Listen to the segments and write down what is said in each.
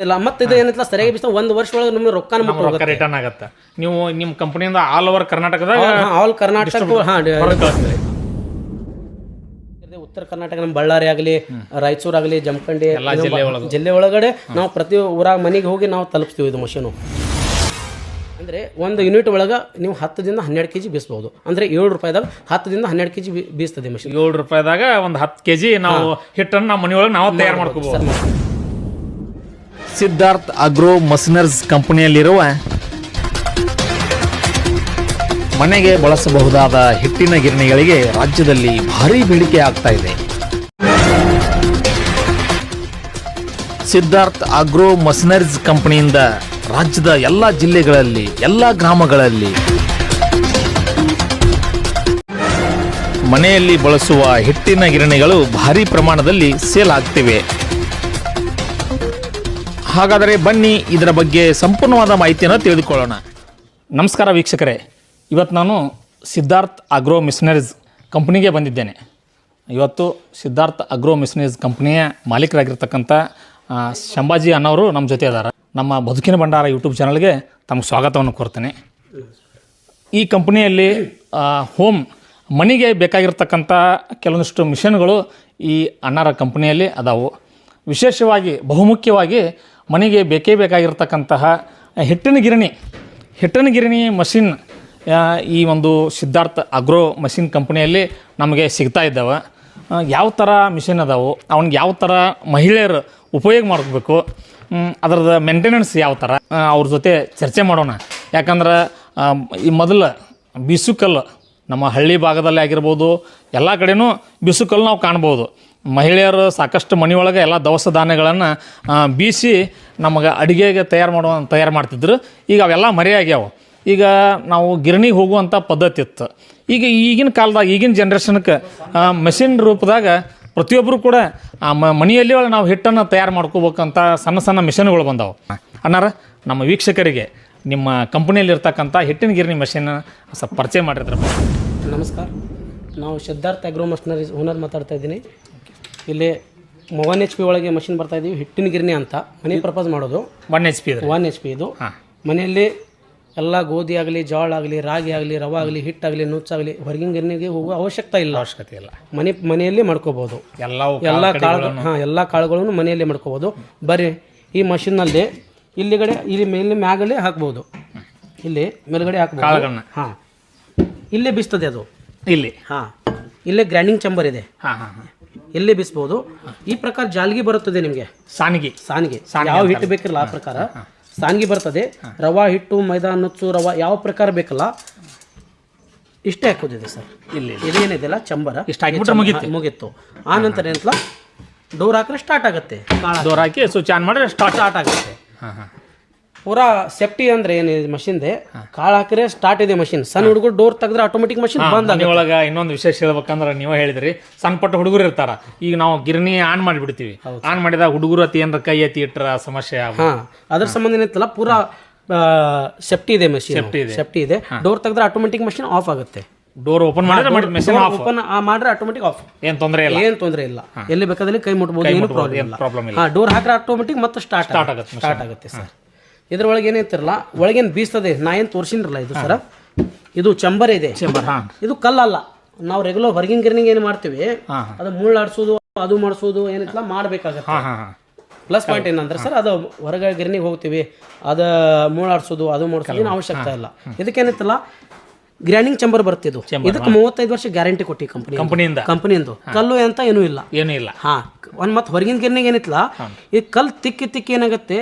ಇಲ್ಲ ಮತ್ತೆ ಇದು ಏನಿಲ್ಲ ಸರಿಯಾಗಿ ಬಿಸ್ತಾ ಒಂದು ವರ್ಷ ಒಳಗೆ ನಿಮ್ಗೆ ರೊಕ್ಕನ ರೊಕ್ಕ ರಿಟರ್ನ್ ಆಗುತ್ತೆ. ನೀವು ನಿಮ್ಮ ಕಂಪನಿಯಿಂದ ಆಲ್ ಓವರ್ ಕರ್ನಾಟಕದಾಗ ಆಲ್ ಕರ್ನಾಟಕ ಹಾಂ ಉತ್ತರ ಕರ್ನಾಟಕ ನಮ್ಮ ಬಳ್ಳಾರಿ ಆಗಲಿ ರಾಯಚೂರು ಆಗಲಿ ಜಮಖಂಡಿ ಜಿಲ್ಲೆ ಒಳಗೆ. ಜಿಲ್ಲೆ ಒಳಗಡೆ ನಾವು ಪ್ರತಿ ಊರಾಗ ಮನೆಗೆ ಹೋಗಿ ನಾವು ತಲುಪಿಸ್ತೀವಿ ಇದು ಮಷೀನು ಅಂದರೆ ಒಂದು ಯೂನಿಟ್ ಒಳಗೆ ನೀವು ಹತ್ತದಿಂದ ಹನ್ನೆರಡು ಕೆ ಜಿ ಬೀಸ್ಬೋದು. ಅಂದರೆ ಏಳು ರೂಪಾಯಿದಾಗ ಹತ್ತದಿಂದ ಹನ್ನೆರಡು ಕೆ ಜಿ ಬೀಸ್ತದೆ ಮಷೀನ್ ಏಳು ರೂಪಾಯಿದಾಗ ಒಂದು ಹತ್ತು ಕೆ ಜಿ ನಾವು ಹಿಟ್ಟನ್ನು ನಮ್ಮ ಮನೆಯೊಳಗೆ ನಾವು ತಯಾರು ಮಾಡ್ಕೋಬಹುದು ಸಿದ್ಧಾರ್ಥ್ ಅಗ್ರೋ ಮಸಿನರ್ಸ್ ಕಂಪನಿಯಲ್ಲಿರುವ ಮನೆಗೆ ಬಳಸಬಹುದಾದ ಹಿಟ್ಟಿನ ಗಿರಣಿಗಳಿಗೆ ರಾಜ್ಯದಲ್ಲಿ ಭಾರಿ ಬೇಡಿಕೆ ಆಗ್ತಾ ಇದೆ. ಸಿದ್ಧಾರ್ಥ್ ಅಗ್ರೋ ಮಸಿನರ್ಸ್ ಕಂಪನಿಯಿಂದ ರಾಜ್ಯದ ಎಲ್ಲ ಜಿಲ್ಲೆಗಳಲ್ಲಿ, ಎಲ್ಲ ಗ್ರಾಮಗಳಲ್ಲಿ ಮನೆಯಲ್ಲಿ ಬಳಸುವ ಹಿಟ್ಟಿನ ಗಿರಣಿಗಳು ಭಾರಿ ಪ್ರಮಾಣದಲ್ಲಿ ಸೇಲ್ ಆಗ್ತಿವೆ. ಹಾಗಾದರೆ ಬನ್ನಿ ಇದರ ಬಗ್ಗೆ ಸಂಪೂರ್ಣವಾದ ಮಾಹಿತಿಯನ್ನು ತಿಳಿದುಕೊಳ್ಳೋಣ. ನಮಸ್ಕಾರ ವೀಕ್ಷಕರೇ. ಇವತ್ತು ನಾನು ಸಿದ್ಧಾರ್ಥ್ ಅಗ್ರೋ ಮಿಷನರೀಸ್ ಕಂಪ್ನಿಗೆ ಬಂದಿದ್ದೇನೆ. ಇವತ್ತು ಸಿದ್ಧಾರ್ಥ್ ಅಗ್ರೋ ಮಿಷನರೀಸ್ ಕಂಪ್ನಿಯ ಮಾಲೀಕರಾಗಿರ್ತಕ್ಕಂಥ ಶಂಭಾಜಿ ಅನ್ನೋರು ನಮ್ಮ ಜೊತೆ ಇದ್ದಾರೆ. ನಮ್ಮ ಬದುಕಿನ ಭಂಡಾರ ಯೂಟ್ಯೂಬ್ ಚಾನಲ್ಗೆ ತಮ್ಮ ಸ್ವಾಗತವನ್ನು ಕೋರ್ತೇನೆ. ಈ ಕಂಪನಿಯಲ್ಲಿ ಹೋಮ್ ಮನೆಗೆ ಬೇಕಾಗಿರ್ತಕ್ಕಂಥ ಕೆಲವೊಂದಿಷ್ಟು ಮಿಷನ್ಗಳು ಈ ಅಣ್ಣಾರ ಕಂಪನಿಯಲ್ಲಿ ಅದಾವು. ವಿಶೇಷವಾಗಿ, ಬಹುಮುಖ್ಯವಾಗಿ ಮನೆಗೆ ಬೇಕೇ ಬೇಕಾಗಿರ್ತಕ್ಕಂತಹ ಹಿಟ್ಟಿನ ಗಿರಣಿ. ಹಿಟ್ಟಿನ ಗಿರಣಿ ಮಷಿನ್ ಈ ಒಂದು ಸಿದ್ಧಾರ್ಥ ಅಗ್ರೋ ಮಷಿನ್ ಕಂಪ್ನಿಯಲ್ಲಿ ನಮಗೆ ಸಿಗ್ತಾ ಇದ್ದಾವೆ. ಯಾವ ಥರ ಮಿಷಿನ್ ಅದಾವೆ ಅವ್ನಿಗೆ ಯಾವ ಥರ ಮಹಿಳೆಯರು ಉಪಯೋಗ ಮಾಡಬೇಕು ಅದರದ ಮೇಂಟೆನೆನ್ಸ್ ಯಾವ ಥರ ಅವ್ರ ಜೊತೆ ಚರ್ಚೆ ಮಾಡೋಣ. ಯಾಕಂದ್ರೆ ಈ ಮೊದಲು ಬಿಸುಕಲ್ಲು ನಮ್ಮ ಹಳ್ಳಿ ಭಾಗದಲ್ಲಿ ಆಗಿರ್ಬೋದು, ಎಲ್ಲ ಕಡೆನೂ ಬಿಸುಕಲ್ಲು ನಾವು ಕಾಣ್ಬೋದು. ಮಹಿಳೆಯರು ಸಾಕಷ್ಟು ಮನೆಯೊಳಗೆ ಎಲ್ಲ ದವಸ ಧಾನ್ಯಗಳನ್ನು ಬೀಸಿ ನಮಗೆ ಅಡುಗೆಗೆ ತಯಾರು ಮಾಡುವ, ತಯಾರು ಮಾಡ್ತಿದ್ರು. ಈಗ ಅವೆಲ್ಲ ಮರೆಯಾಗ್ಯಾವೆ. ಈಗ ನಾವು ಗಿರಣಿಗೆ ಹೋಗುವಂಥ ಪದ್ಧತಿ ಇತ್ತು. ಈಗ ಈಗಿನ ಕಾಲದಾಗ, ಈಗಿನ ಜನ್ರೇಷನ್ಗೆ ಮೆಷಿನ್ ರೂಪದಾಗ ಪ್ರತಿಯೊಬ್ಬರು ಕೂಡ, ಆ ಮನೆಯಲ್ಲಿ ಒಳಗೆ ನಾವು ಹಿಟ್ಟನ್ನು ತಯಾರು ಮಾಡ್ಕೋಬೇಕಂತ ಸಣ್ಣ ಸಣ್ಣ ಮಿಷನ್ಗಳು ಬಂದವು. ಅನ್ನಾರ ನಮ್ಮ ವೀಕ್ಷಕರಿಗೆ ನಿಮ್ಮ ಕಂಪ್ನಿಯಲ್ಲಿರ್ತಕ್ಕಂಥ ಹಿಟ್ಟಿನ ಗಿರಣಿ ಮೆಷಿನ್ ಸ್ವಲ್ಪ ಪರಿಚಯ ಮಾಡಿರ್ತಾರೆ ನಮಸ್ಕಾರ. ನಾವು ಸಿದ್ಧಾರ್ಥ ಅಗ್ರೋ ಮಷನರಿ ಓನರ್ ಮಾತಾಡ್ತಾ ಇದ್ದೀನಿ. ಇಲ್ಲಿ ಒನ್ ಎಚ್ ಪಿ ಒಳಗೆ ಮಷಿನ್ ಬರ್ತಾ ಇದೀವಿ ಹಿಟ್ಟಿನ ಗಿರಣಿ ಅಂತ. ಮನೆ ಪರ್ಪಸ್ ಮಾಡೋದು. One H P one H P ಇದು. ಮನೆಯಲ್ಲಿ ಎಲ್ಲ ಗೋಧಿ ಆಗಲಿ ಜೋಳ ಆಗಲಿ ರಾಗಿ ಆಗಲಿ ರವೆ ಆಗಲಿ ಹಿಟ್ಟಾಗಲಿ ನುಚ್ಚಾಗಲಿ ಹೊರಗಿನ ಗಿರಣಿಗೆ ಹೋಗುವ ಅವಶ್ಯಕತೆ ಇಲ್ಲ. ಅವಶ್ಯಕತೆ ಇಲ್ಲ. ಮನೆ ಮನೆಯಲ್ಲಿ ಮಾಡ್ಕೋಬೋದು. ಎಲ್ಲ ಎಲ್ಲ ಕಾಳುಗಳು ಹಾಂ ಎಲ್ಲ ಕಾಳುಗಳನ್ನು ಮನೆಯಲ್ಲಿ ಮಾಡ್ಕೋಬೋದು. ಬರ್ರಿ ಈ ಮಷಿನ್ನಲ್ಲಿ ಇಲ್ಲಿಗಡೆ ಇಲ್ಲಿ ಮೇಲೆ ಮ್ಯಾಗಲೇ ಹಾಕ್ಬೋದು. ಇಲ್ಲಿ ಮೇಲ್ಗಡೆ ಹಾಕ್ಬೋದು. ಹಾಂ. ಇಲ್ಲೇ ಬಿಸ್ತದೆ ಅದು. ಇಲ್ಲಿ. ಹಾಂ. ಇಲ್ಲೇ ಗ್ರೈಂಡಿಂಗ್ ಚಂಬರ್ ಇದೆ. ಹಾಂ ಹಾಂ. ಹಾಂ ಇಲ್ಲೇ ಬಿಸ್ಬೋದು? ಈ ಪ್ರಕಾರ ಜಾಲ್ಗಿ ಬರುತ್ತದೆ ನಿಮಗೆ? ಸಾನಿಗೆ. ಸಾನಿಗೆ. ಯಾವ ಹಿಟ್ಟು ಬೇಕಿರಲ್ಲ ಆ ಪ್ರಕಾರ? ಸಾನಿಗೆ ಬರ್ತದೆ. ರವಾ ಹಿಟ್ಟು ಮೈದಾ ನುಚ್ಚು ರವಾ ಯಾವ ಪ್ರಕಾರ ಬೇಕಲ್ಲ? ಇಷ್ಟೇ ಹಾಕೋದಿದೆ ಸರ್. ಇಲ್ಲಿ ಇದೇನಿದೆಲ್ಲ ಚಂಬರ. ಮುಗಿತ್ತು ಹಾಕಿಬಿಟ್ರೆ ಮುಗಿತ್ತು ಮುಗೀತು. ಆ ನಂತರ ಏನಂತಲ್ಲ? ಡೋರ್ ಹಾಕಿದ್ರೆ ಸ್ಟಾರ್ಟ್ ಆಗುತ್ತೆ. ಡೋರ್ ದೂರ ಹಾಕಿ ಸ್ವಿಚ್ ಆನ್ ಮಾಡಿದ್ರೆ ಸ್ಟಾರ್ಟ್ ಸ್ಟಾರ್ಟ್ ಆಗುತ್ತೆ. ಪೂರಾ ಸೇಫ್ಟಿ ಅಂದ್ರೆ ಏನಿದೆ ಮಷಿನ್ದೆ ಕಾಳು ಹಾಕಿದ್ರೆ ಸ್ಟಾರ್ಟ್ ಇದೆ ಮಷಿನ್ ಸಣ್ಣ ಹುಡುಗರು ಡೋರ್ ತೆಗೆದ್ರೆ ಆಟೋಮೆಟಿಕ್ ಮಷಿನ್ ಬಂದ್ ಮನೆಯೊಳಗೆ ಇನ್ನೊಂದು ವಿಶೇಷ ಹೇಳ್ಬೇಕಂದ್ರೆ ನೀವು ಹೇಳಿದ್ರಿ. ಸಣ್ಣ ಪಟ್ಟ ಹುಡುಗರು ಇರ್ತಾರ. ಈಗ ನಾವು ಗಿರಣಿ ಆನ್ ಮಾಡಿಬಿಡ್ತೀವಿ. ಆನ್ ಮಾಡಿದಾಗ ಹುಡುಗರು ಅತಿ ಏನಾರ ಕೈ ಅತಿ ಇಟ್ಟರ ಸಮಸ್ಯೆ ಹಾ ಅದ್ರ ಸಂಬಂಧ ಏನೈತಲ್ಲ ಪೂರಾ ಸೇಫ್ಟಿ ಇದೆ ಮಷಿನ್ ಸೇಫ್ಟಿ ಇದೆ. ಸೇಫ್ಟಿ ಇದೆ. ಡೋರ್ ತೆಗೆದ್ರೆ ಆಟೋಮೆಟಿಕ್ ಮಷಿನ್ ಆಫ್ ಆಗುತ್ತೆ. ಡೋರ್ ಓಪನ್ ಮಾಡಿದ್ರೆ ಮಾಡಿ ಮೆಷಿನ್ ಆಫ್ ಓಪನ್ ಮಾಡ್ರೆ ಆಟೋಮೆಟಿಕ್ ಆಫ್ ಏನ್ ತೊಂದರೆ ಇಲ್ಲ. ಏನ್ ತೊಂದರೆ ಇಲ್ಲ. ಎಲ್ಲಿ ಬೇಕಾದಲ್ಲಿ ಕೈ ಮುಟ್ಬೋದು ಏನು ಪ್ರಾಬ್ಲಮ್ ಇಲ್ಲ. ಡೋರ್ ಹಾಕಿದ್ರೆ ಆಟೋಮೆಟಿಕ್ ಮತ್ತೆ ಸ್ಟಾರ್ಟ್ ಸ್ಟಾರ್ಟ್ ಆಗುತ್ತೆ. ಸ್ಟಾರ್ಟ್ ಆಗುತ್ತೆ ಸರ್ ಇದ್ರೊಳಗೆ ಏನೈತಿರಲ್ಲ ಒಳಗೇನು ಬೀಸ್ತದೆ ನಾ ಏನು ತೋರಿಸಿನಿರಲ್ಲ ಇದು ಸರ? ಇದು ಚಂಬರ್ ಇದೆ. ಇದು ಕಲ್ಲಲ್ಲ. ನಾವು ರೆಗ್ಯುಲರ್ ಹೊರಗಿನ ಗಿರ್ನಿಂಗ್ ಏನು ಮಾಡ್ತೀವಿ ಅದು ಮುಳ್ಳಾಡ್ಸೋದು ಅದು ಮಾಡಿಸೋದು ಏನಿತ್ತಲ್ಲ ಮಾಡಬೇಕಾಗತ್ತೆ. ಪ್ಲಸ್ ಪಾಯಿಂಟ್ ಏನಂದ್ರೆ ಸರ್ ಅದು ಹೊರಗೆ ಗಿರ್ನಿಗೆ ಹೋಗ್ತೀವಿ ಅದು ಮೂಳಾಡ್ಸೋದು ಅದು ಮಾಡಿಸೋದು ಏನು ಅವಶ್ಯಕತೆ ಇಲ್ಲ. ಇದಕ್ಕೇನಿತ್ತಲ್ಲ ಗ್ರ್ಯಾಂಡಿಂಗ್ ಚಂಬರ್ ಬರ್ತಿದ್ದು ಇದಕ್ಕೆ ಮೂವತ್ತೈದು ವರ್ಷ ಗ್ಯಾರಂಟಿ ಕೊಟ್ಟಿ ಕಂಪನಿ ಕಂಪನಿಯಿಂದ ಕಂಪನಿಯಿಂದ ಕಲ್ಲು ಅಂತ ಏನೂ ಇಲ್ಲ. ಏನೂ ಇಲ್ಲ. ಹಾ. ಒಂದ್ ಮತ್ತೆ ಹೊರಗಿನ ಗಿರ್ನಿಗೆ ಏನಿತ್ತಲ್ಲ ಈ ಕಲ್ಲು ತಿಕ್ಕಿ ತಿಕ್ಕಿ ಏನಾಗುತ್ತೆ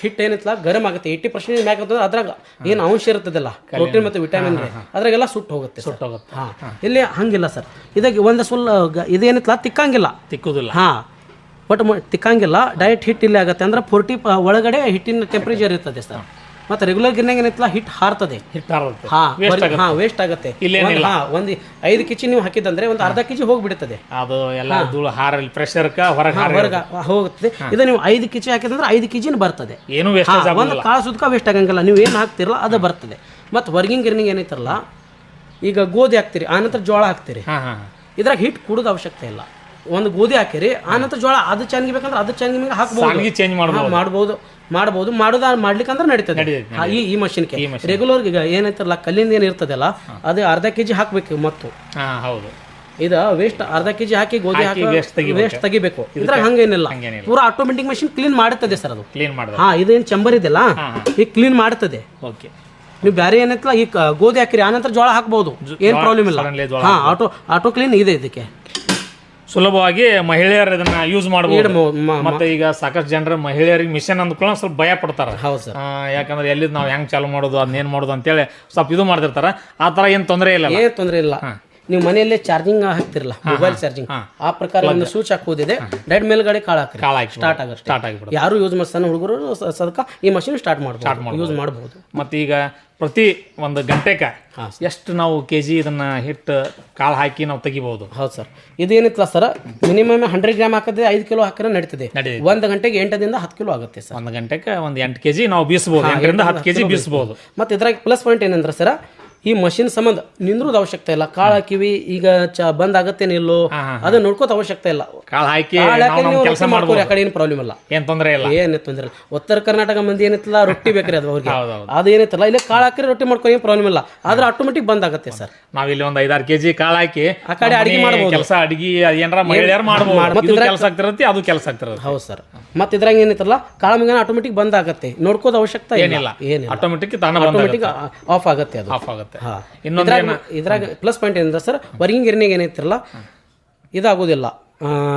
ಹಿಟ್ ಏನಿತ್ತಲ್ಲ ಗರಂ ಆಗುತ್ತೆ. ಏಯ್ಟಿ ಪರ್ಸೆಂಟ್ ಮ್ಯಾಕ್ ಅಂತಂದ್ರೆ ಅದ್ರಾಗ ಏನು ಅಂಶ ಇರ್ತದಲ್ಲ ಪ್ರೋಟೀನ್ ಮತ್ತು ವಿಟಮಿನ್ ಅದ್ರಾಗೆಲ್ಲ ಸುಟ್ಟು ಹೋಗುತ್ತೆ ಸುಟ್ಟು ಹೋಗುತ್ತೆ ಹಾಂ. ಇಲ್ಲಿ ಹಂಗಿಲ್ಲ ಸರ್. ಇದಾಗ ಒಂದು ಸುಲ್ ಇದೇನಿತ್ತಲ್ಲ ತಿಕ್ಕಂಗಿಲ್ಲ. ತಿಕ್ಕುದಿಲ್ಲ. ಹಾಂ. ಬಟ್ ತಿಕ್ಕಂಗಿಲ್ಲ. ಡಯಟ್ ಹಿಟ್ ಇಲ್ಲೇ ಆಗುತ್ತೆ. ಅಂದ್ರೆ ಫೋರ್ಟಿ ಒಳಗಡೆ ಹಿಟ್ಟಿನ ಟೆಂಪ್ರೇಚರ್ ಇರ್ತದೆ ಸರ್. ಮತ್ತೆ ರೆಗ್ಯುಲರ್ ಗಿರ್ನಾಗ ಏನಿತ್ತಲ್ಲ ಹಿಟ್ ಹಾರ್ತದೆ. ಹಾ ವೇಸ್ಟ್ ಬರೀ- ಹಾ ವೇಸ್ಟ್ ಆಗುತ್ತೆ. ಹಾ ಒಂದು ಐದು ಕೆಜಿ ನೀವು ಹಾಕಿದಂದ್ರೆ ಒಂದು ಅರ್ಧ ಕೆಜಿ ಹೋಗ್ಬಿಡುತ್ತದೆ ಅದು ಎಲ್ಲ ಧೂಳು ಹಾರಲ್ಲಿ ಪ್ರೆಷರ್ ಹೊರಗೆ ಹೊರಗೆ ಹೋಗುತ್ತೆ. ಇದು ನೀವು ಐದು ಕೆಜಿ ಹಾಕಿದಂದ್ರೆ ಐದು ಕೆಜಿನ ಬರ್ತದೆ. ಏನು ಒಂದು ಕಾಳು ಸುದ್ಕ ವೇಸ್ಟ್ ಆಗಂಗಿಲ್ಲ. ನೀವು ಏನು ಹಾಕ್ತಿರಲ್ಲ ಅದು ಬರ್ತದೆ. ಮತ್ತೆ ವರ್ಗಿಂಗ್ ಗಿರ್ನಿಂಗ್ ಏನೈತಲ್ಲ ಈಗ ಗೋಧಿ ಹಾಕ್ತೀರಿ ಆನಂತರ ಜೋಳ ಹಾಕ್ತೀರಿ. ಇದ್ರಾಗ ಹಿಟ್ ಕುಡೋದು ಅವಶ್ಯಕತೆ ಇಲ್ಲ. ಒಂದು ಗೋಧಿ ಹಾಕಿರಿ ಆನಂತರ ಜೋಳ ಅದು ಚೆನ್ನಾಗಿ ಬೇಕಂದ್ರೆ ಅದು ಚೆನ್ನಾಗಿ ಹಾಕ್ಬೋದು. ಚೇಂಜ್ ಮಾಡ್ಬೋದು. ಮಾಡ್ಬೋದು ಮಾಡೋದ ಮಾಡ್ಲಿಕ್ಕಂದ್ರೆ ನಡೀತದೆ. ಈ ಈ ಮಷಿನ್ಗೆ ರೆಗ್ಯುಲರ್ ಈಗ ಏನೈತಲ್ಲ ಕಲ್ಲಿಂದ ಏನು ಇರ್ತದಲ್ಲ ಅದು ಅರ್ಧ ಕೆಜಿ ಹಾಕ್ಬೇಕು ಮತ್ತು. ಹೌದು. ಇದು ವೇಸ್ಟ್ ಅರ್ಧ ಕೆಜಿ ಹಾಕಿ ಗೋಧಿ ಹಾಕಿ. ವೇಸ್ಟ್ ತೆಗಿಬೇಕು. ಇದ್ರಾಗ ಹಂಗೇನಿಲ್ಲ. ಪೂರ ಆಟೋಮೆಟಿಕ್ ಮಷಿನ್ ಕ್ಲೀನ್ ಮಾಡುತ್ತದೆ ಸರ್ ಅದು. ಕ್ಲೀನ್ ಮಾಡ್ತದೆ ಹಾ ಇದೇನು ಚಂಬರ್ ಇದೆಯಲ್ಲ ಈಗ ಕ್ಲೀನ್ ಮಾಡುತ್ತದೆ ಓಕೆ ನೀವು ಬೇರೆ ಏನೈತಲ್ಲ ಈ ಕ- ಗೋಧಿ ಹಾಕಿರಿ ಆನಂತರ ಜೋಳ ಹಾಕ್ಬೋದು. ಏನು ಪ್ರಾಬ್ಲಮ್ ಇಲ್ಲ. ಹಾ ಆಟೋ ಆಟೋ ಕ್ಲೀನ್ ಇದೆ ಇದಕ್ಕೆ. ಸುಲಭವಾಗಿ ಮಹಿಳೆಯರು ಇದನ್ನ ಯೂಸ್ ಮಾಡಬಹುದು ಮತ್ತೆ ಈಗ ಸಾಕಷ್ಟು ಜನರು ಮಹಿಳೆಯರಿಗೆ ಮಿಷನ್ ಅಂದ್ಕೊಳ್ಳೋ ಸ್ವಲ್ಪ ಭಯ ಪಡ್ತಾರ. ಯಾಕಂದ್ರೆ ಎಲ್ಲಿದ್ ನಾವು ಹೆಂಗ್ ಚಾಲು ಮಾಡೋದು ಅದನ್ನೇನ್ ಮಾಡೋದು ಅಂತೇಳಿ ಸ್ವಲ್ಪ ಇದು ಮಾಡ್ತಿರ್ತಾರ. ಆ ತರ ಏನ್ ತೊಂದರೆ ಇಲ್ಲ ಏನ್ ತೊಂದರೆ ಇಲ್ಲ. ನೀವು ಮನೆಯಲ್ಲೇ ಚಾರ್ಜಿಂಗ್ ಹಾಕ್ತಿರಲ್ಲ ಮೊಬೈಲ್ ಚಾರ್ಜಿಂಗ್ ಆ ಪ್ರಕಾರ ಒಂದು ಸ್ವಿಚ್ ಹಾಕೋದಿದೆ ಡೆಡ್ ಮೇಲ್ಗಡೆ ಕಾಳು ಹಾಕಿ ಸ್ಟಾರ್ಟ್ ಆಗ ಸ್ಟಾರ್ಟ್ ಆಗಿಬಿಡುತ್ತೆ. ಯಾರು ಯೂಸ್ ಮಾಡಿ ಸಣ್ಣ ಹುಡುಗರು ಸದಕ ಈ ಮಷಿನ್ ಸ್ಟಾರ್ಟ್ ಮಾಡ್ಬೋದು. ಯೂಸ್ ಮಾಡ್ಬೋದು. ಮತ್ತೆ ಈಗ ಪ್ರತಿ ಒಂದು ಗಂಟೆಕ ಎಷ್ಟು ನಾವು ಕೆ ಜಿ ಇದನ್ನ ಹಿಟ್ಟು ಕಾಳು ಹಾಕಿ ನಾವು ತೆಗಿಬಹುದು ಹೌದು ಸರ್. ಇದೇನಿತ್ತಲ್ಲ ಸರ್ ಮಿನಿಮಮ್ ಹಂಡ್ರೆಡ್ ಗ್ರಾಮ್ ಹಾಕಿದ್ರೆ ಐದು ಕಿಲೋ ಹಾಕಿದ್ರೆ ನಡೀತದೆ. ಒಂದು ಗಂಟೆಗೆ ಎಂಟದಿಂದ ಹತ್ತು ಕಿಲೋ ಆಗುತ್ತೆ ಸರ್. ಒಂದು ಗಂಟೆಗೆ ಒಂದು ಎಂಟು ಕೆ ಜಿ ನಾವು ಬೀಸಬಹುದು ಎಂಟರಿಂದ ಹತ್ತು ಕೆ ಜಿ ಬೀಸ್ಬೋದು. ಮತ್ತೆ ಇದ್ರಾಗ ಪ್ಲಸ್ ಪಾಯಿಂಟ್ ಏನಂದ್ರೆ ಸರ್ ಈ ಮಷಿನ್ ಸಂಬಂಧ ನಿಂದ್ರದ ಅವಶ್ಯಕತೆ ಇಲ್ಲ. ಕಾಳು ಹಾಕಿವಿ ಈಗ ಚ ಬಂದ್ ಆಗತ್ತೇನಿಲ್ಲೋ ಅದನ್ನ ನೋಡ್ಕೋತ ಅವಶ್ಯಕತೆ ಇಲ್ಲ. ಕಾಳು ಹಾಕಿ ಹಾಕಿ ಕೆಲಸ ಮಾಡ್ಕೋರಿ ಮಾಡ್ಬೋದು. ಆ ಕಡೆ ಏನು ಪ್ರಾಬ್ಲಮ್ ಇಲ್ಲ. ಏನು ತೊಂದರೆ ಇಲ್ಲ. ಏನ್ ತೊಂದರೆ ಇಲ್ಲ. ಉತ್ತರ ಕರ್ನಾಟಕ ಮಂದಿ ಏನಿತ್ತಲ್ಲ ರೊಟ್ಟಿ ಬೇಕ್ರಿ ಅದು ಅವ್ರಿಗೆ. ಅದು ಏನಿತ್ತಲ್ಲ ಇಲ್ಲಿ ಕಾಳು ಹಾಕಿರಿ ರೊಟ್ಟಿ ಮಾಡ್ಕೊ ಏನು ಪ್ರಾಬ್ಲಮ್ ಇಲ್ಲ. ಆದ್ರೆ ಆಟೋಮೆಟಿಕ್ ಬಂದ್ ಆಗತ್ತೆ ಸರ್. ನಾವ್ ಇಲ್ಲಿ ಒಂದ್ ಐದಾರು ಕೆಜಿ ಕಾಳು ಹಾಕಿ ಆ ಕಡೆ ಅಡಿಗೆ ಮಾಡ್ಬೋದು. ಕೆಲಸ ಅಡಿಗೆ ಏನಾರ ಮಹಿಳೆಯರು ಮಾಡ್ಬೋದು. ಮತ್ತೆ ಕೆಲಸ ಆಗ್ತಿರತ್ತೆ ಅದು ಕೆಲಸ ಆಗ್ತಿರತ್ತೆ. ಹೌದು ಸರ್. ಮತ್ತೆ ಇದ್ರಾಗ ಏನಿತ್ತಲ್ಲ ಕಾಳು ಮುಗಿನ ಆಟೋಮೆಟಿಕ್ ಬಂದ್ ಆಗತ್ತೆ. ನೋಡ್ಕೋದ ಅವಶ್ಯಕತೆ ಏನಿಲ್ಲ. ಏನಿಲ್ಲ. ಆಟೋಮೆಟಿಕ್ ಆಟೋಮೆಟಿಕ್ ಆಫ್ ಆಗತ್ತೆ. ಅದು. ಆಫ್ ಆಗುತ್ತೆ. ಹಾ. ಇನ್ನೊಂದು ಇದ್ರಾಗ ಪ್ಲಸ್ ಪಾಯಿಂಟ್ ಏನಂದ್ರೆ ಸರ್ ವರ್ಗಿಂಗ್ ಗಿರ್ನಿಗೆ ಏನೈತಿರಲ್ಲ ಇದಾಗೋದಿಲ್ಲ.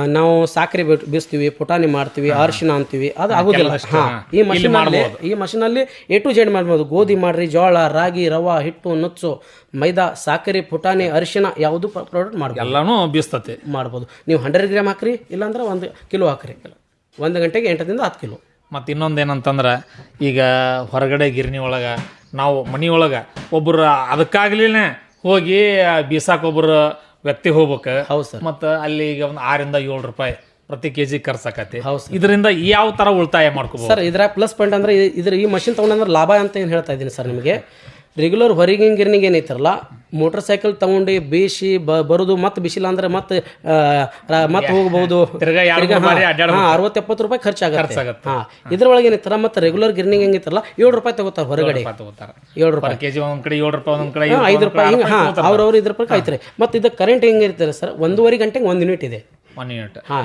ನಾವು ಸಾಕರೆ ಬೀಸ್ತೀವಿ ಪುಟಾಣಿ ಮಾಡ್ತೀವಿ ಅರಿಶಿನ ಅಂತೀವಿ ಅದು ಆಗೋದಿಲ್ಲ. ಹಾ. ಈ ಮಷಿನ್ ಈ ಮಷಿನಲ್ಲಿ ಎ ಟು ಜೆಡ್ ಮಾಡ್ಬೋದು. ಗೋಧಿ ಮಾಡ್ರಿ ಜೋಳ ರಾಗಿ ರವಾ ಹಿಟ್ಟು ನುಚ್ಚು ಮೈದಾ ಸಾಕರೆ ಪುಟಾಣಿ ಅರಿಶಿನ ಯಾವುದು ಪ್ರಾಡಕ್ಟ್ ಮಾಡ್ಬೋದು. ಎಲ್ಲಾನು ಬೀಸ್ತತಿ. ಮಾಡ್ಬೋದು. ನೀವು ಹಂಡ್ರೆಡ್ ಗ್ರಾಮ್ ಹಾಕ್ರಿ ಇಲ್ಲಾಂದ್ರೆ ಒಂದು ಕಿಲೋ ಹಾಕ್ರಿ. ಒಂದು ಗಂಟೆಗೆ ಎಂಟರಿಂದ ಹತ್ತು ಕಿಲೋ ಮತ್ತು ಇನ್ನೊಂದು ಏನಂತಂದ್ರೆ ಈಗ ಹೊರಗಡೆ ಗಿರಣಿ ಒಳಗೆ ನಾವು ಮನೆಯೊಳಗೆ ಒಬ್ಬರು ಅದಕ್ಕಾಗ್ಲಿನೇ ಹೋಗಿ ಬೀಸಾಕೊಬ್ಬರು ವ್ಯಕ್ತಿ ಹೋಗ್ಬೇಕು. ಹೌದು ಸರ್. ಮತ್ತು ಅಲ್ಲಿ ಈಗ ಒಂದು ಆರಿಂದ ಏಳು ರೂಪಾಯಿ ಪ್ರತಿ ಕೆ ಜಿ ಖರ್ಚಾಕತಿ. ಹೌದು ಇದರಿಂದ ಯಾವ ಥರ ಉಳಿತಾಯ ಮಾಡ್ಕೋಬಹುದು ಸರ್ ಇದ್ರ ಪ್ಲಸ್ ಪಾಯಿಂಟ್ ಅಂದ್ರೆ ಇದ್ರ ಈ ಮಷಿನ್ ತಗೊಂಡ್ರೆ ಲಾಭ ಅಂತ ಏನು ಹೇಳ್ತಾ ಇದ್ದೀನಿ ಸರ್ ನಿಮಗೆ? ರೆಗ್ಯುಲರ್ ಹೊರಗಿನ ಗಿರ್ನಿಗೆ ಏನೈತಿರಲ್ಲ ಮೋಟರ್ ಸೈಕಲ್ ತಗೊಂಡು ಬೀಸಿ ಬ ಬರೋದು ಮತ್ತೆ ಬಿಸಿಲ್ಲ ಅಂದ್ರೆ ಮತ್ತೆ ಮತ್ತೆ ಹೋಗ್ಬೋದು. ಹಾಂ ಅರವತ್ತು ಎಪ್ಪತ್ತು ರೂಪಾಯಿ ಖರ್ಚಾಗುತ್ತೆ. ಹಾ ಇದ್ರೊಳಗೆ ಏನೈತಾರ ಮತ್ತೆ ರೆಗ್ಯುಲರ್ ಗಿರ್ನಿಂಗ್ ಹೆಂಗಿತ್ತಲ್ಲ ಏಳು ರೂಪಾಯಿ ತಗೋತಾರೆ ಹೊರಗಡೆ. ತಗೋತಾರೆ. ಏಳು ರೂಪಾಯಿ. ಒಂದೊಂದು ಕಡೆ ಏಳು ರೂಪಾಯಿ ಒಂದೊಂದು ಕಡೆ ಐದು ರೂಪಾಯಿ ಹಿಂಗೆ ಹಾಂ ಅವ್ರವ್ರು ಇದ್ರ ರೂಪಾಯಿ ಕಾಯ್ತಾರೆ ಮತ್ತೆ ಇದು ಕರೆಂಟ್ ಹೆಂಗಿರ್ತಾರೆ ಸರ್? ಒಂದೂವರೆ ಗಂಟೆಗೆ ಒಂದು ಯೂನಿಟ್ ಇದೆ. ಒನ್ ಯೂನಿಟ್ ಹಾ.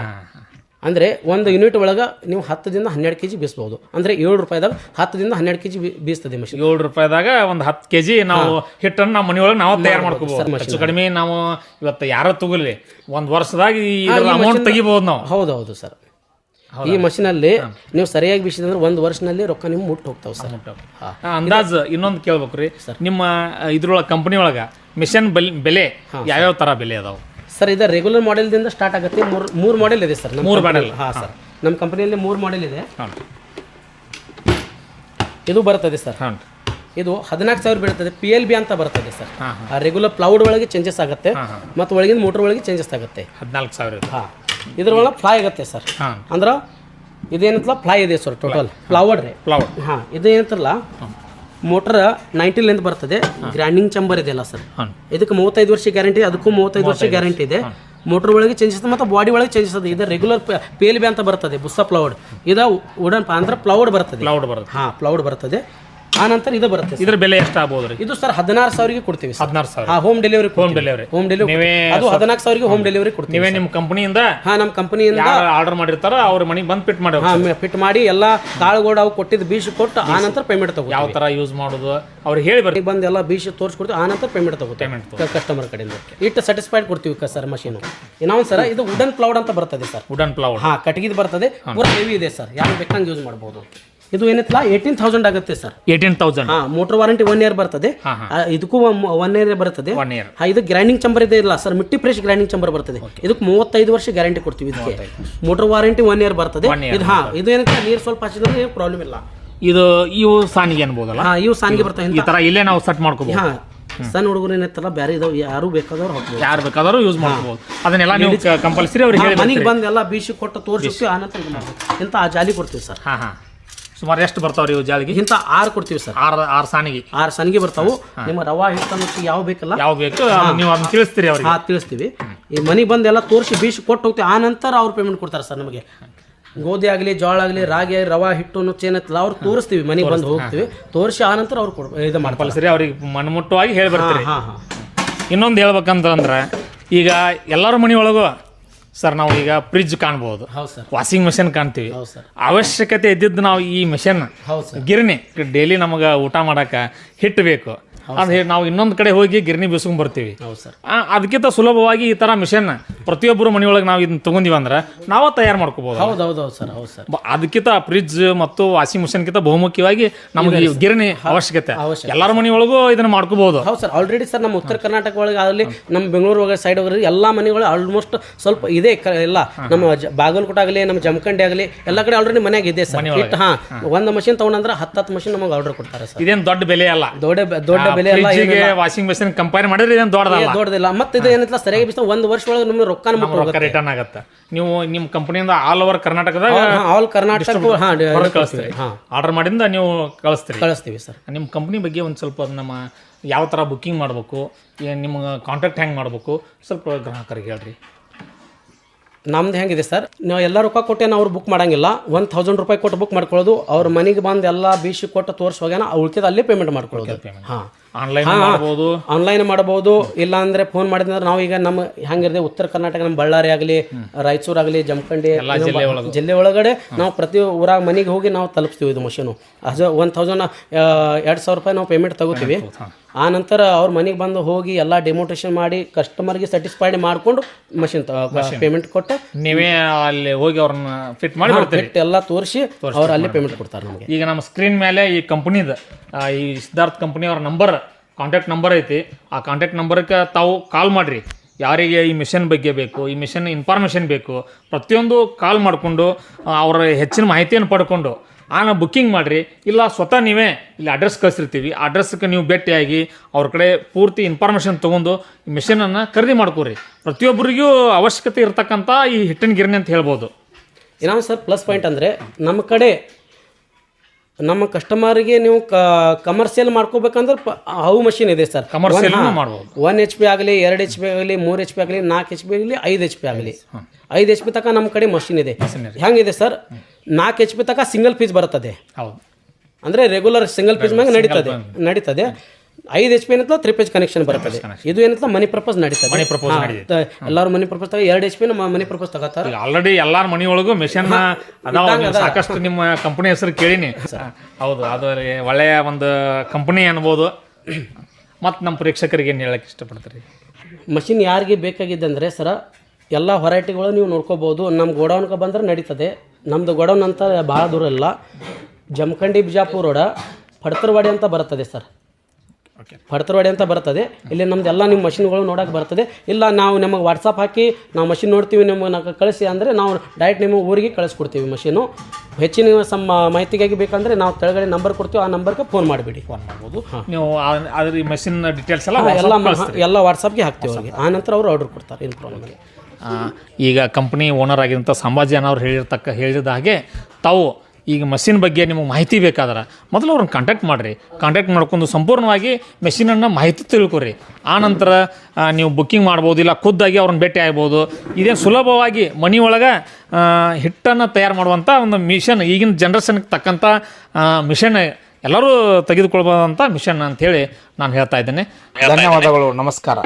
ಅಂದರೆ ಒಂದು ಯೂನಿಟ್ ಒಳಗೆ ನೀವು ಹತ್ತದಿಂದ ಹನ್ನೆರಡು ಕೆ ಜಿ ಬೀಸ್ಬೋದು. ಅಂದರೆ ಏಳು ರೂಪಾಯಿದಾಗ ಹತ್ತದಿಂದ ಹನ್ನೆರಡು ಕೆ ಜಿ ಬೀಸ್ತದೆ ಮಷಿನ್ ಏಳು ರೂಪಾಯಿದಾಗ ಒಂದು ಹತ್ತು ಕೆ ಜಿ ನಾವು ಹಿಟ್ಟನ್ನು ನಮ್ಮ ಮನೆಯೊಳಗೆ ನಾವು ತಯಾರು ಮಾಡ್ಕೋಬಹುದು ಹೆಚ್ಚು ಕಡಿಮೆ ನಾವು ಇವತ್ತು ಯಾರೋ ತಗೊಳ್ಳಿ ಒಂದು ವರ್ಷದಾಗ ಅಮೌಂಟ್ ತೆಗಿಬೋದು ನಾವು. ಹೌದು ಹೌದು? ಸರ್ ಈ ಮಷಿನಲ್ಲಿ ನೀವು ಸರಿಯಾಗಿ ಬೀಸಿದ್ರೆ ಒಂದು ವರ್ಷನಲ್ಲಿ ರೊಕ್ಕ ನಿಮ್ಗೆ ಮುಟ್ಟು ಹೋಗ್ತಾವೆ ಸರ್ ಅಂದಾಜು ಇನ್ನೊಂದು ಕೇಳ್ಬೇಕು ರೀ ನಿಮ್ಮ ಇದ್ರೊಳಗೆ ಕಂಪನಿ ಒಳಗೆ ಮಿಷನ್ ಬೆಲೆ ಯಾವ್ಯಾವ ತರ ಬೆಲೆ ಅದಾವ? ಸರ್ ಇದು ರೆಗ್ಯುಲರ್ ಮಾಡೆಲ್ದಿಂದ ಸ್ಟಾರ್ಟ್ ಆಗುತ್ತೆ. ಮೂರು ಮೂರು ಮಾಡೆಲ್ ಇದೆ ಸರ್ ಮೂರು ಮಾಡೆಲ್ ಹಾಂ ಸರ್ ನಮ್ಮ ಕಂಪನಿಯಲ್ಲಿ ಮೂರು ಮಾಡೆಲ್ ಇದೆ. ಇದು ಬರ್ತದೆ ಸರ್ ಇದು ಹದಿನಾಲ್ಕು ಸಾವಿರ ಬೀಳ್ತದೆ. ಪಿ ಎಲ್ ಬಿ ಅಂತ ಬರ್ತದೆ ಸರ್ ಆ ರೆಗ್ಯುಲರ್ ಪ್ಲೌಡ್ ಒಳಗೆ ಚೇಂಜಸ್ ಆಗುತ್ತೆ. ಮತ್ತು ಒಳಗಿನ ಮೋಟರ್ ಒಳಗೆ ಚೇಂಜಸ್ ಆಗುತ್ತೆ. ಹದಿನಾಲ್ಕು ಸಾವಿರ ಹಾಂ. ಇದ್ರೊಳಗೆ ಫ್ಲೈ ಆಗುತ್ತೆ ಸರ್ ಅಂದ್ರೆ ಇದೇನಂತಲ್ಲ? ಫ್ಲೈ ಇದೆ ಸರ್ ಟೋಟಲ್ ಪ್ಲೌಡ್ ರೀ. ಪ್ಲೌಡ್ ಹಾಂ. ಇದು ಏನಂತಾರಲ್ಲ ಮೋಟರ್ ನೈಂಟಿಲಿಂದ ಲೆಂತ್ ಬರ್ತದೆ. ಗ್ರ್ಯಾಂಡಿಂಗ್ ಚಂಬರ್ ಇದೆಯಲ್ಲ ಸರ್. ಇದಕ್ಕೆ ಮೂವತ್ತೈದು ವರ್ಷ ಗ್ಯಾರಂಟಿ ಅದಕ್ಕೂ ಮೂವತ್ತೈದು ವರ್ಷ ಗ್ಯಾರಂಟಿ ಇದೆ. ಮೋಟರ್ ಒಳಗೆ ಚೇಂಜಸ್ ಮತ್ತು ಬಾಡಿ ಒಳಗೆ ಚೇಂಜಸ್ ಇದೆ. ಇದು ರೆಗ್ಯುಲರ್ ಪಿ ಎಲ್ ಬಿ ಅಂತ ಬರ್ತದೆ ಬುಸ್ಸ ಪ್ಲೌಡ್ ಇದು ಉಡನ್ ಅಂದ್ರೆ ಪ್ಲೌಡ್ ಬರ್ತದೆ. ಪ್ಲೌಡ್ ಬರ್ತದೆ. ಹಾಂ ಪ್ಲೌಡ್ ಬರ್ತದೆ. ಆ ನಂತರ ಇದು ಬರುತ್ತೆ sir. ಇದ್ರ ಬೆಲೆ ಎಷ್ಟು ಆಗ್ಬೋದು ರೀ? ಇದು ಸರ್ ಹದಿನಾರು ಸಾವಿರಗೆ ಕೊಡ್ತೀವಿ ಹದಿನಾರು ಸಾವಿರ. ಹಾಂ home delivery home delivery home delivery ನೀವೇ ಅದು ಹದಿನಾಲ್ಕು ಸಾವಿರಗೆ ಹೋಮ್. ಡೆಲಿವರಿ ಕೊಡ್ತೀವಿ ನೀವೇ ನಿಮ್ಮ ಕಂಪನಿಯಿಂದ ಹಾ ನಮ್ಮ ಕಂಪನಿಯಿಂದ ಯಾರು ಆರ್ಡರ್ ಮಾಡಿರ್ತಾರ ಅವ್ರ ಮನೆಗೆ ಬಂದು ಪಿಟ್ ಮಾಡಿ ಪಿಟ್ ಫಿಟ್ ಮಾಡಿ ಎಲ್ಲ ಕಾಳುಗಳು ಅವು ಕೊಟ್ಟಿದ್ದು ಬೀಜ ಕೊಟ್ಟು ಆನಂತರ ನಂತರ ಪೇಮೆಂಟ್ ತಗೋ ಯಾವ ತರ ಯೂಸ್ ಮಾಡೋದು? ಅವ್ರಿಗೆ ಹೇಳಿ ಬರ್ತೀವಿ ಬಂದು ಎಲ್ಲ ಬೀಜ ತೋರಿಸ್ಕೊಡ್ತೀವಿ ಆನಂತರ ನಂತರ ಪೇಮೆಂಟ್ ತಗೋತೀವಿ. ಪೇಮೆಂಟ್ ಕಸ್ಟಮರ್ ಕಡೆಯಿಂದ. ಇಟ್ಟು ಸ್ಯಾಟಿಸ್ಫೈಡ್ ಕೊಡ್ತೀವಿ ಕ ಸರ್ ಮಷೀನು ಇನ್ನೊಂದು ಸರ ಇದು ವುಡನ್ ಪ್ಲೌಡ್ ಅಂತ ಬರ್ತದೆ ಸರ್. ವುಡನ್ ಪ್ಲೌಡ್ ಹಾ ಕಟ್ಟಿಗೆದು ಬರ್ತದೆ. ಪೂರ ಹೆವಿ ಇದೆ ಸರ್. ಯಾರು ಬೇಕಂಗೆ ಯೂಸ್ ಮಾಡ್ಬೋದು. ಇದು ಏನಿತ್ತಲ್ಲ ಏಯ್ಟೀನ್ ತೌಸಂಡ್ ಆಗುತ್ತೆ ಸರ್. ಏಯ್ಟೀನ್ ತೌಸಂಡ್ ಹಾ ಮೋಟರ್ ವಾರಂಟಿ ಒನ್ ಇಯರ್ ಬರ್ತದೆ. ಆ, ಇದಕ್ಕೂ ಒನ್ ಇಯರ್ ಬರ್ತದೆ. ಒನ್ ಇಯರ್ ಹಾ ಇದು ಗ್ರೈಂಡಿಂಗ್ ಚಂಬರ್ ಇದೆ ಇಲ್ಲ ಸರ್ ಮಿಟ್ಟಿ ಫ್ರೆಶ್ ಗ್ರೈಂಡಿಂಗ್ ಚಂಬರ್ ಬರ್ತದೆ. ಇದಕ್ಕೆ ಮೂವತ್ತೈದು ವರ್ಷ ಗ್ಯಾರಂಟಿ ಕೊಡ್ತೀವಿ ಇದಕ್ಕೆ. ಮೋಟರ್ ವಾರಂಟಿ ಒನ್ ಇಯರ್ ಬರ್ತದೆ. One year ಇದು ಹಾ ಇದು ಏನಂತ ನೀರು ಸ್ವಲ್ಪ ಹಚ್ಚಿದ್ರೆ ಏನು ಪ್ರಾಬ್ಲಮ್ ಇಲ್ಲ. ಇದು ಇವು ಸಾನಿಗೆ ಅನ್ಬೋದಲ್ಲ? ಹಾ ಇವು ಸಾನಿಗೆ ಬರ್ತವೆ ಈ ತರ ಇಲ್ಲೇ ನಾವು ಸೆಟ್ ಮಾಡ್ಕೋಬಹುದು ಹಾ ಸಣ್ಣ ಹುಡುಗರು ಏನೈತಲ್ಲ ಬೇರೆ ಇದಾವೆ ಯಾರು ಬೇಕಾದವ್ರು ಹೋಗ್ಬೋದು ಯಾರು ಬೇಕಾದರೂ ಯೂಸ್ ಮಾಡ್ಕೋಬಹುದು ಅದನ್ನೆಲ್ಲ ನೀವು ಕಂಪಲ್ಸರಿ ಅವ್ರಿಗೆ ಹೇಳಿ ಮನೆಗೆ ಬಂದು ಎಲ್ಲ ಬೀಸಿ ಕೊಟ್ಟು ತೋರಿಸಿ ಆನಂತರ ಇಂತ ಇಂಥ ಆ ಜಾಲಿ ಕೊಡ್ತೀವಿ ಸರ್. ಹಾ ಹಾ. ಸುಮಾರು ಎಷ್ಟು ಬರ್ತಾವ್ರಿ ಇವು ಜಾಳಿಗೆ ಇಂತ ಆರು ಕೊಡ್ತೀವಿ ಸರ್. ಆರು ಆರು ಸಾನಿಗೆ. ಆರು ಸಾನಿಗೆ ಬರ್ತಾವು. ನಿಮ್ಮ ರವಾ ಹಿಟ್ಟು ಯಾವ ಬೇಕಲ್ಲ? ಯಾವ ಬೇಕು? ನೀವು ಅದನ್ನ ತಿಳಿಸ್ತೀರಿ ಅವ್ರಿಗೆ. ಹಾ ತಿಳಿಸ್ತೀವಿ. ಈ ಮನೆಗೆ ಬಂದು ಎಲ್ಲ ತೋರಿಸಿ ಬೀಸಿ ಕೊಟ್ಟು ಹೋಗ್ತೀವಿ. ಆ ನಂತರ ಅವ್ರು ಪೇಮೆಂಟ್ ಕೊಡ್ತಾರೆ ಸರ್ ನಮಗೆ. ಗೋಧಿ ಆಗಲಿ ಜೋಳ ಆಗಲಿ ರಾಗಿ ರವಾ ಹಿಟ್ಟು ನುಚ್ಚು ಏನತ್ತಲ್ಲ ಅವ್ರು ತೋರಿಸ್ತೀವಿ. ಮನೆಗೆ ಬಂದು ಹೋಗ್ತೀವಿ. ತೋರಿಸಿ ಆ ನಂತರ ಅವ್ರು ಕೊಡ್ ಇದು ಮಾಡ್ತಾರೆ. ಸರಿ ಅವ್ರಿಗೆ ಮನಮುಟ್ಟವಾಗಿ ಹೇಳಿ ಬರ್ತೀರಿ ಹಾಂ ಹಾಂ. ಇನ್ನೊಂದು ಹೇಳ್ಬೇಕಂತಂದ್ರೆ ಈಗ ಎಲ್ಲರ ಮನೆಯೊಳಗೂ ಸರ್ ನಾವು ಈಗ ಫ್ರಿಜ್ ಕಾಣ್ಬೋದು. ಹೌದು ಸರ್. ವಾಷಿಂಗ್ ಮೆಷಿನ್ ಕಾಣ್ತೀವಿ. ಹೌದು ಸರ್. ಅವಶ್ಯಕತೆ ಇದ್ದಿದ್ದು ನಾವು ಈ ಮೆಷಿನ್ ಹೌದು ಸರ್. ಗಿರಣಿ ಡೈಲಿ ನಮಗೆ ಊಟ ಮಾಡಕ್ಕೆ ಹಿಟ್ಟು ಬೇಕು ಅದು ನಾವು ಇನ್ನೊಂದು ಕಡೆ ಹೋಗಿ ಗಿರಣಿ ಬೀಸ್ಕೊಂಡ್ ಬರ್ತೀವಿ. ಹೌದು ಸರ್. ಅದಕ್ಕಿಂತ ಸುಲಭವಾಗಿ ಈ ತರ ಮಿಷನ್ ಪ್ರತಿಯೊಬ್ಬರು ಮನೆಯೊಳಗೆ ನಾವು ಇದನ್ನ ತೊಗೊಂಡಿವಿ ಅಂದ್ರೆ ನಾವು ತಯಾರು ಮಾಡ್ಕೋಬಹುದು ಹೌದು ಹೌದು ಹೌದು ಸರ್ ಹೌದು ಸರ್. ಅದಕ್ಕಿಂತ ಫ್ರಿಜ್ ಮತ್ತು ವಾಷಿಂಗ್ ಮಿಷನ್ಗಿಂತ ಬಹುಮುಖ್ಯವಾಗಿ ನಮಗೆ ಈ ಗಿರಣಿ ಅವಶ್ಯಕತೆ. ಅವಶ್ಯಕ. ಎಲ್ಲರ ಮನೆಯೊಳಗೂ ಇದನ್ನ ಮಾಡ್ಕೋಬಹುದು ಹೌದು ಸರ್ ಆಲ್ರೆಡಿ ಸರ್ ನಮ್ಮ ಉತ್ತರ ಕರ್ನಾಟಕ ಒಳಗೆ ಆಗಲಿ ನಮ್ಮ ಬೆಂಗಳೂರು ಒಳಗೆ ಸೈಡ್ ಒಳಗೆ ಎಲ್ಲ ಮನೆಗಳು ಆಲ್ಮೋಸ್ಟ್ ಸ್ವಲ್ಪ ಇದೆ ಎಲ್ಲ. ನಮ್ಮ ಬಾಗಲಕೋಟ ಆಗಲಿ ನಮ್ಮ ಜಮಖಂಡಿ ಆಗಲಿ ಎಲ್ಲ ಕಡೆ ಆಲ್ರೆಡಿ ಮನೆಯಾಗ ಇದೆ ಸರ್. ಹಾ ಹಾಂ. ಒಂದು ಮಷಿನ್ ತಗೊಂಡ್ರೆ ಹತ್ತು ಹತ್ತು ಮಷಿನ್ ನಮಗೆ ಆರ್ಡರ್ ಕೊಡ್ತಾರೆ ಸರ್. ಇದೇನು ದೊಡ್ಡ ಬೆಲೆ ಅಲ್ಲ. ದೊಡ್ಡ ದೊಡ್ಡ ಬೆಲೆ ಎಲ್ಲ ವಾಷಿಂಗ್ ಮೆಷಿನ್ ಕಂಪೇರ್ ಮಾಡಿದ್ರೆ ಇದೇನು ದೊಡ್ಡದಲ್ಲ. ದೊಡ್ಡದಿಲ್ಲ. ಮತ್ತೆ ಇದು ಏನಿಲ್ಲ ಸರಿಯಾಗಿ ಬಿಸ್ತಾ ಒಂದು ವರ್ಷ ಒಳಗೆ ನಿಮ್ಗೆ ರೊಕ್ಕನ ರೊಕ್ಕ ರಿಟರ್ನ್ ಆಗತ್ತೆ. ನೀವು ನಿಮ್ಮ ಕಂಪನಿಯಿಂದ ಆಲ್ ಓವರ್ ಕರ್ನಾಟಕದಾಗ ಆಲ್ ಕರ್ನಾಟಕ ಹಾಂ ಕಳಿಸ್ತೀರಿ. ಹಾಂ. ಆರ್ಡರ್ ಮಾಡಿಂದ ನೀವು ಕಳಿಸ್ತೀರಿ. ಕಳಿಸ್ತೀವಿ ಸರ್. ನಿಮ್ಮ ಕಂಪ್ನಿ ಬಗ್ಗೆ ಒಂದು ಸ್ವಲ್ಪ ನಮ್ಮ ಯಾವ ಥರ ಬುಕ್ಕಿಂಗ್ ಮಾಡಬೇಕು ನಿಮ್ಗೆ ಕಾಂಟ್ಯಾಕ್ಟ್ ಹೆಂಗೆ ಮಾಡಬೇಕು ಸ್ವಲ್ಪ ಗ್ರಾಹಕರಿಗೆ ಹೇಳ್ರಿ. ನಮ್ದು ಹೆಂಗಿದೆ ಸರ್. ನೀವು ಎಲ್ಲ ರೊಕ್ಕ ಕೊಟ್ಟೇನು ಅವ್ರು ಬುಕ್ ಮಾಡಂಗಿಲ್ಲ. ಒನ್ ತೌಸಂಡ್ ರೂಪಾಯಿ ಕೊಟ್ಟು ಬುಕ್ ಮಾಡ್ಕೊಳ್ಳೋದು. ಅವ್ರ ಮನೆಗೆ ಬಂದು ಎಲ್ಲ ಬೀಸಿ ಕೊಟ್ಟು ತೋರಿಸಿ ಹೋಗ್ಯಾನ ಉಳ್ಕಿದ ಅಲ್ಲೇ ಪೇಮೆಂಟ್ ಮಾಡ್ಕೊಳ್ಳೋದು ಹಾಂ. ಆನ್ಲೈನ್ ಮಾಡಬಹುದು ಆನ್ಲೈನ್ ಮಾಡಬಹುದು ಇಲ್ಲ ಅಂದ್ರೆ ಫೋನ್ ಮಾಡಿದ್ರೆ ನಾವು ಈಗ ನಮ್ಮ ಹೆಂಗಿರ್ದೆ ಉತ್ತರ ಕರ್ನಾಟಕ ನಮ್ಮ ಬಳ್ಳಾರಿ ಆಗಲಿ ರಾಯಚೂರು ಆಗಲಿ ಜಮಖಂಡಿ ಜಿಲ್ಲೆ ಒಳಗಡೆ ನಾವು ಪ್ರತಿ ಊರಾಗ ಮನೆಗೆ ಹೋಗಿ ನಾವು ತಲುಪಿಸ್ತೀವಿ ಇದು ಮಷೀನು ಅದು ಒನ್ ತೌಸಂಡ್ ಎರಡು ಸಾವಿರ ರೂಪಾಯಿ ನಾವು ಪೇಮೆಂಟ್ ತಗೋತೀವಿ. ಆ ನಂತರ ಅವ್ರ ಮನೆಗೆ ಬಂದು ಹೋಗಿ ಎಲ್ಲ ಡೆಮೋಟೇಷನ್ ಮಾಡಿ ಕಸ್ಟಮರ್ಗೆ ಸ್ಯಾಟಿಸ್ಫೈಡ್ ಮಾಡಿಕೊಂಡು ಮಷಿನ್ ಪೇಮೆಂಟ್ ಕೊಟ್ಟು ನೀವೇ ಅಲ್ಲಿ ಹೋಗಿ ಅವ್ರನ್ನ ಫಿಟ್ ಮಾಡಿ ಫಿಟ್ ಎಲ್ಲ ತೋರಿಸಿ ಅವ್ರು ಅಲ್ಲಿ ಪೇಮೆಂಟ್ ಕೊಡ್ತಾರೆ ನಮಗೆ. ಈಗ ನಮ್ಮ ಸ್ಕ್ರೀನ್ ಮೇಲೆ ಈ ಕಂಪ್ನಿದ ಈ ಸಿದ್ಧಾರ್ಥ್ ಕಂಪ್ನಿ ಅವ್ರ ನಂಬರ್ ಕಾಂಟ್ಯಾಕ್ಟ್ ನಂಬರ್ ಐತಿ. ಆ ಕಾಂಟ್ಯಾಕ್ಟ್ ನಂಬರ್ಗೆ ತಾವು ಕಾಲ್ ಮಾಡಿರಿ. ಯಾರಿಗೆ ಈ ಮಿಷನ್ ಬಗ್ಗೆ ಬೇಕು, ಈ ಮಿಷನ್ ಇನ್ಫಾರ್ಮೇಷನ್ ಬೇಕು, ಪ್ರತಿಯೊಂದು ಕಾಲ್ ಮಾಡಿಕೊಂಡು ಅವರ ಹೆಚ್ಚಿನ ಮಾಹಿತಿಯನ್ನು ಪಡ್ಕೊಂಡು ಆನ ಬುಕ್ಕಿಂಗ್ ಮಾಡಿರಿ. ಇಲ್ಲ, ಸ್ವತಃ ನೀವೇ ಇಲ್ಲಿ ಅಡ್ರೆಸ್ ಕಳಿಸಿರ್ತೀವಿ. ಆ ಅಡ್ರೆಸ್ಗೆ ನೀವು ಭೇಟಿಯಾಗಿ ಅವ್ರ ಕಡೆ ಪೂರ್ತಿ ಇನ್ಫಾರ್ಮೇಷನ್ ತೊಗೊಂಡು ಮಿಷನನ್ನು ಖರೀದಿ ಮಾಡ್ಕೊರಿ ಪ್ರತಿಯೊಬ್ಬರಿಗೂ ಅವಶ್ಯಕತೆ ಇರತಕ್ಕಂಥ ಈ ಹಿಟ್ಟಿನ ಗಿರಣಿ ಅಂತ ಹೇಳ್ಬೋದು. ಏನಾದ್ರು ಸರ್ ಪ್ಲಸ್ ಪಾಯಿಂಟ್ ಅಂದರೆ ನಮ್ಮ ಕಡೆ ನಮ್ಮ ಕಸ್ಟಮರ್ಗೆ ನೀವು ಕಮರ್ಷಿಯಲ್ ಮಾಡ್ಕೋಬೇಕಂದ್ರೆ ಪ- ಹೌ ಮಷಿನ್ ಇದೆ ಸರ್ ಕಮರ್ಷಿಯಲ್ ಮಾಡ್ಬೋದು. ಒನ್ ಎಚ್ ಪಿ ಆಗಲಿ ಎರಡು ಎಚ್ ಪಿ ಆಗಲಿ ಮೂರು ಎಚ್ ಪಿ ಆಗಲಿ ನಾಲ್ಕು ಎಚ್ ಪಿ ಆಗಲಿ ಐದು ಎಚ್ ಪಿ ಆಗಲಿ. ಐದು ಎಚ್ ಪಿ ತನಕ ನಮ್ಮ ಕಡೆ ಮಷಿನ್ ಇದೆ. ಹೆಂಗಿದೆ ಸರ್ ನಾಲ್ಕು ಎಚ್ ಪಿ ತನಕ ಸಿಂಗಲ್ ಪೀಸ್ ಬರ್ತದೆ ಅಂದರೆ ರೆಗ್ಯುಲರ್ ಸಿಂಗಲ್ ಪೀಸ್ ಮ್ಯಾಗ ನಡೀತದೆ. ನಡೀತದೆ. ಐದು ಎಚ್ ಪಿ ಏನಂತ ತ್ರೀ ಪೇಜ್ ಕನೆಕ್ಷನ್ ಬರ್ತದೆ. ಇದು ಏನಂತ ಮನಿ ಪರ್ಪಸ್ ನಡೀತದೆ. ಮನಿ ಪ್ರಪೋಸ್ ಎಲ್ಲಾರು ಮನಿ ಪರ್ಪಸ್ ತಗ ಎರಡು ಎಚ್ ಪಿ ಮನಿ ಪರ್ಪಸ್ ತಗೋತಾರೆ. ಈಗ ಆಲ್ರೆಡಿ ಎಲ್ಲಾರ ಮನೆಯೊಳಗೂ ಮಿಷನ್ ಅದಾವ ಸಾಕಷ್ಟು ನಿಮ್ಮ ಕಂಪನಿ ಹೆಸರು ಕೇಳಿನಿ. ಹೌದು ಅದು ಒಳ್ಳೆಯ ಒಂದು ಕಂಪನಿ ಅನ್ಬೋದು. ಮತ್ತು ನಮ್ಮ ಪ್ರೇಕ್ಷಕರಿಗೆ ಏನು ಹೇಳಕ್ಕೆ ಇಷ್ಟಪಡ್ತೀರಿ? ಮಷಿನ್ ಯಾರಿಗೆ ಬೇಕಾಗಿದೆ ಅಂದರೆ ಸರ ಎಲ್ಲ ಹೊರೈಟಿಗಳು ನೀವು ನೋಡ್ಕೋಬೋದು. ನಮ್ಮ ಗೋಡೌನ್ಗೆ ಬಂದ್ರೆ ನಡೀತದೆ. ನಮ್ಮದು ಗೋಡೌನ್ ಅಂತ ಭಾಳ ದೂರ ಇಲ್ಲ. ಜಮಖಂಡಿ ಬಿಜಾಪುರ ರೋಡ ಪಡ್ತರವಾಡಿ ಅಂತ ಬರುತ್ತದೆ ಸರ್. ಓಕೆ ಪಡ್ತರವಾಡಿ ಅಂತ ಬರ್ತದೆ. ಇಲ್ಲಿ ನಮ್ದು ಎಲ್ಲ ನಿಮ್ಮ ಮಷಿನ್ಗಳು ನೋಡೋಕೆ ಬರ್ತದೆ. ಇಲ್ಲ ನಾವು ನಮಗೆ ವಾಟ್ಸಪ್ ಹಾಕಿ ನಾವು ಮಷಿನ್ ನೋಡ್ತೀವಿ ನಿಮಗೆ ಕಳಿಸಿ ಅಂದರೆ ನಾವು ಡೈರೆಕ್ಟ್ ನಿಮ್ಮ ಊರಿಗೆ ಕಳಿಸ್ಕೊಡ್ತೀವಿ ಮಷೀನು ಹೆಚ್ಚಿನ ಸಮ ಮಾಹಿತಿಗಾಗಿ ಬೇಕಂದರೆ ನಾವು ಕೆಳಗಡೆ ನಂಬರ್ ಕೊಡ್ತೀವಿ ಆ ನಂಬರ್ಗೆ ಫೋನ್ ಮಾಡಿಬಿಡಿ. ಫೋನ್ ಮಾಡ್ಬೋದು. ನೀವು ಅದ್ರ ಈ ಮಷಿನ್ ಡೀಟೇಲ್ಸ್ ಎಲ್ಲ ಎಲ್ಲ ಎಲ್ಲ ವಾಟ್ಸಪ್ಗೆ ಹಾಕ್ತೀವಿ ಅವ್ರಿಗೆ. ಆ ನಂತರ ಅವರು ಆರ್ಡರ್ ಕೊಡ್ತಾರೆ ಏನು ಪ್ರಾಬ್ಲಮ್ ಈಗ ಕಂಪ್ನಿ ಓನರ್ ಆಗಿರುವಂಥ ಸಂಭಾಜಿ ಅನ್ನೋರು ಹೇಳಿರ್ತಕ್ಕ ಹೇಳಿದ ಹಾಗೆ ತಾವು ಈಗ ಮಷಿನ್ ಬಗ್ಗೆ ನಿಮಗೆ ಮಾಹಿತಿ ಬೇಕಾದ್ರೆ ಮೊದಲು ಅವ್ರನ್ನ ಕಾಂಟ್ಯಾಕ್ಟ್ ಮಾಡಿರಿ. ಕಾಂಟ್ಯಾಕ್ಟ್ ಮಾಡ್ಕೊಂಡು ಸಂಪೂರ್ಣವಾಗಿ ಮೆಷಿನನ್ನು ಮಾಹಿತಿ ತಿಳ್ಕೊರಿ. ಆ ನಂತರ ನೀವು ಬುಕ್ಕಿಂಗ್ ಮಾಡ್ಬೋದು ಇಲ್ಲ ಖುದ್ದಾಗಿ ಅವ್ರನ್ನ ಭೇಟಿ ಆಗ್ಬೋದು. ಇದೇನು ಸುಲಭವಾಗಿ ಮನೆಯೊಳಗೆ ಒಳಗೆ ಹಿಟ್ಟನ್ನು ತಯಾರು ಮಾಡುವಂಥ ಒಂದು ಮಿಷನ್ ಈಗಿನ ಜನ್ರೇಷನ್ಗೆ ತಕ್ಕಂಥ ಮಿಷನ್ ಎಲ್ಲರೂ ತೆಗೆದುಕೊಳ್ಬೋದಂಥ ಮಿಷನ್ ಅಂಥೇಳಿ ನಾನು ಹೇಳ್ತಾ ಇದ್ದೇನೆ. ಧನ್ಯವಾದಗಳು ನಮಸ್ಕಾರ.